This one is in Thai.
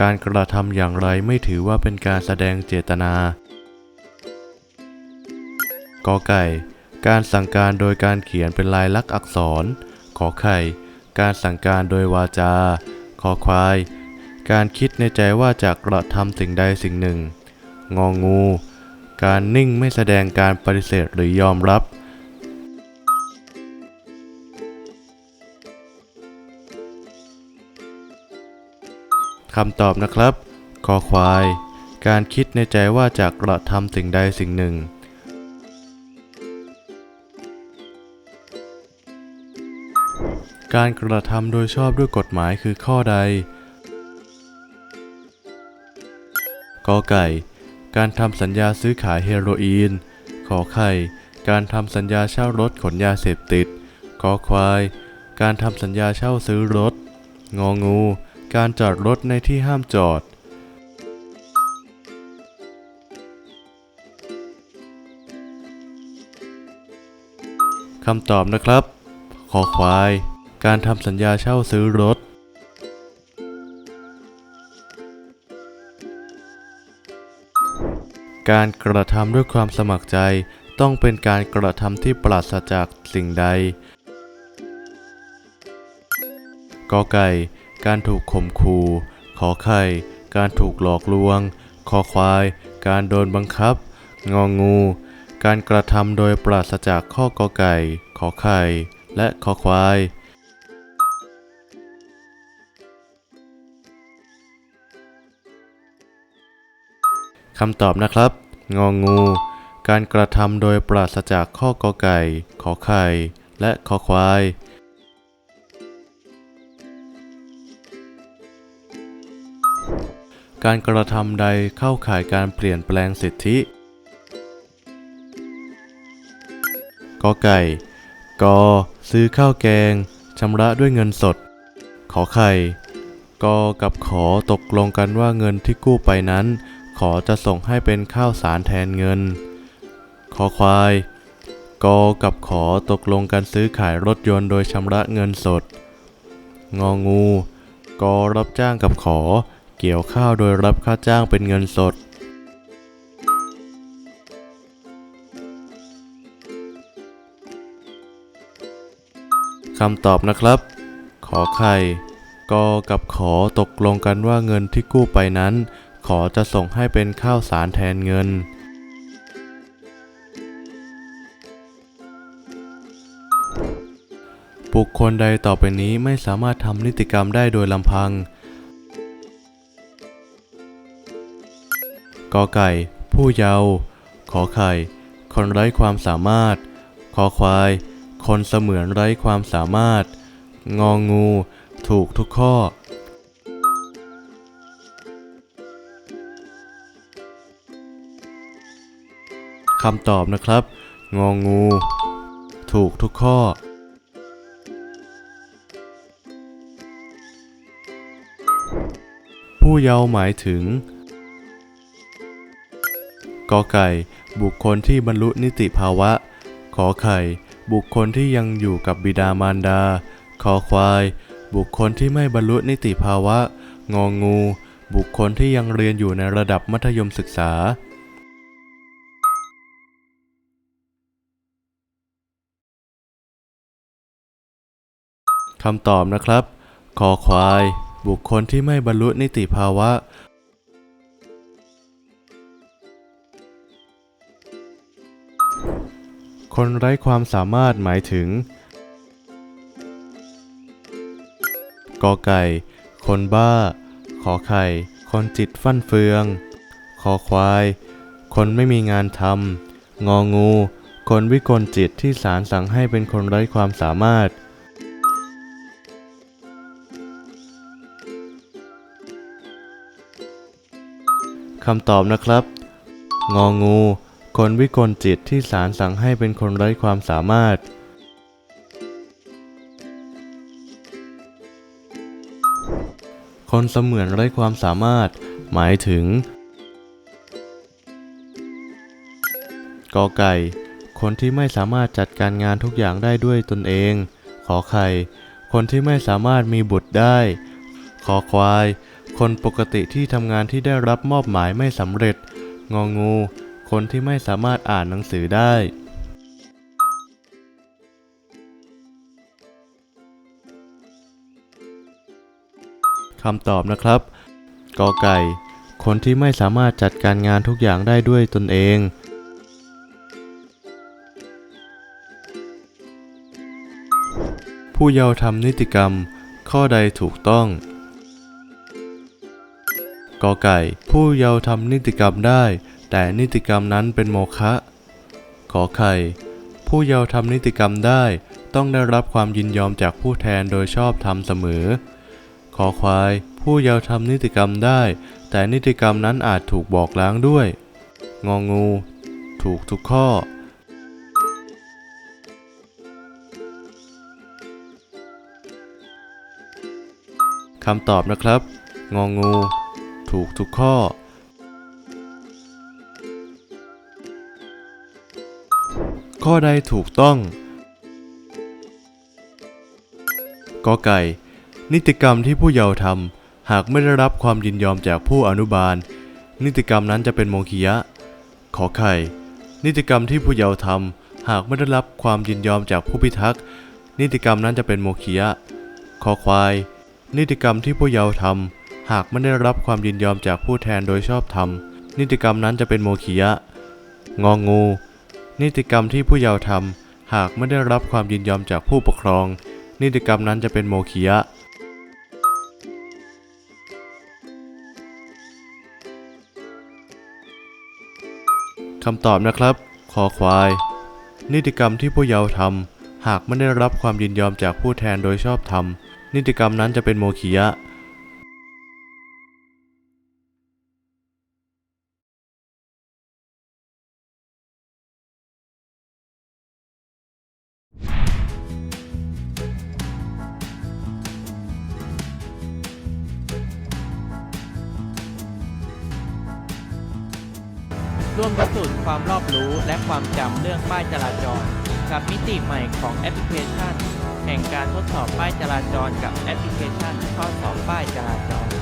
การกระทำอย่างไรไม่ถือว่าเป็นการแสดงเจตนากอไก่ การสั่งการโดยการเขียนเป็นลายลักษณ์อักษร ขอไข่ การสั่งการโดยวาจา ขอควาย การคิดในใจว่าจะกระทำสิ่งใดสิ่งหนึ่ง งองู การนิ่งไม่แสดงการปฏิเสธหรือยอมรับ คำตอบนะครับคอควาย การคิดในใจว่าจะกระทำสิ่งใดสิ่งหนึ่ง การกระทำโดยชอบด้วยกฎหมายคือข้อใดกอไก่ การทำสัญญาซื้อขายเฮโรอีน ขอไข่ การทำสัญญาเช่ารถขนยาเสพติดกอควาย การทำสัญญาเช่าซื้อรถ งองู การจอดรถในที่ห้ามจอด คำตอบนะครับ ขอควาย การทำสัญญาเช่าซื้อรถ การกระทำด้วยความสมัครใจต้องเป็นการกระทำที่ปราศจากสิ่งใดกอไก่ การถูกข่มขู่ ขอไข่ การถูกหลอกลวง คอควาย การโดนบังคับ งองู การกระทำโดยปราศจากข้อกอไก่ ขอไข่ และคอควายคำตอบนะครับ งองู การกระทำโดยปราศจากข้อกอไก่ ขอไข่ และคอควาย การกระทำใดเข้าข่ายการเปลี่ยนแปลงสิทธิกอไก่กอซื้อข้าวแกงชำระด้วยเงินสด ขอไข่กอกับขอตกลงกันว่าเงินที่กู้ไปนั้น ขอจะส่งให้เป็นข้าวสารแทนเงิน ขอควายกอกับขอตกลงกันซื้อขายรถยนต์โดยชำระเงินสด งองูกอรับจ้างกับขอ เกี่ยวข้าวโดยรับค่าจ้างเป็นเงินสด คำตอบนะครับ ขอไข่กอกับขอตกลงกันว่าเงินที่กู้ไปนั้น ขอจะส่งให้เป็นข้าวสารแทนเงิน บุคคลใดต่อไปนี้ไม่สามารถทำนิติกรรมได้โดยลำพัง กอไก่ ผู้เยาว์ขอไข่ คนไร้ความสามารถขอควาย คนเสมือนไร้ความสามารถ งองู ถูกทุกข้อ คำตอบนะครับ งองู ถูกทุกข้อผู้เยาว์หมายถึง กอไก่บุคคลที่บรรลุนิติภาวะ ขอไข่ บุคคลที่ยังอยู่กับบิดามารดา คอควาย บุคคลที่ไม่บรรลุนิติภาวะ งองู บุคคลที่ยังเรียนอยู่ในระดับมัธยมศึกษาคำตอบนะครับ คอควาย บุคคลที่ไม่บรรลุนิติภาวะ คนไร้ความสามารถหมายถึง กอไก่ คนบ้า ขอไข่ คนจิตฟั่นเฟือง คอควาย คนไม่มีงานทำ งองู คนวิกลจิตที่ศาลสั่งให้เป็นคนไร้ความสามารถคำตอบนะครับ งองู คนวิกลจิตที่ศาลสั่งให้เป็นคนไร้ความสามารถ คนเสมือนไร้ความสามารถ หมายถึงกอไก่ คนที่ไม่สามารถจัดการงานทุกอย่างได้ด้วยตนเอง ขอไข่ คนที่ไม่สามารถมีบุตรได้ ขอควาย คนปกติที่ทำงานที่ได้รับมอบหมายไม่สำเร็จ งองู คนที่ไม่สามารถอ่านหนังสือได้ คำตอบนะครับกอไก่ คนที่ไม่สามารถจัดการงานทุกอย่างได้ด้วยตนเอง ผู้เยาว์ทำนิติกรรม ข้อใดถูกต้องกอไก่ ผู้เยาว์ทำนิติกรรมได้ แต่นิติกรรมนั้นเป็นโมฆะขอไข่ ผู้เยาว์ทำนิติกรรมได้ต้องได้รับความยินยอมจากผู้แทนโดยชอบธรรมเสมอ ขอควาย ผู้เยาว์ทำนิติกรรมได้ แต่นิติกรรมนั้นอาจถูกบอกล้างด้วย งองู ถูกทุกข้อคำตอบนะครับ งองู ถูกทุกข้อ ข้อใดถูกต้องกอไก่ นิติกรรมที่ผู้เยาว์ทำหากไม่ได้รับความยินยอมจากผู้อนุบาล นิติกรรมนั้นจะเป็นโมฆะขอไข่ นิติกรรมที่ผู้เยาว์ทำหากไม่ได้รับความยินยอมจากผู้พิทักษ์นิติกรรมนั้นจะเป็นโมฆะคอควาย นิติกรรมที่ผู้เยาว์ทำหากไม่ได้รับความยินยอมจากผู้แทนโดยชอบธรรมนิติกรรมนั้นจะเป็นโมฆะงองงู นิติกรรมที่ผู้เยาว์ทำหากไม่ได้รับความยินยอมจากผู้ปกครอง นิติกรรมนั้นจะเป็นโมฆะคำตอบนะครับ คอควาย นิติกรรมที่ผู้เยาว์ทำหากไม่ได้รับความยินยอมจากผู้แทนโดยชอบธรรมนิติกรรมนั้นจะเป็นโมฆะ ร่วมพิสูจน์ความรอบรู้และความจำเรื่องป้ายจราจร กับมิติใหม่ของแอปพลิเคชัน แห่งการทดสอบป้ายจราจรกับแอปพลิเคชันข้อสอบป้ายจราจร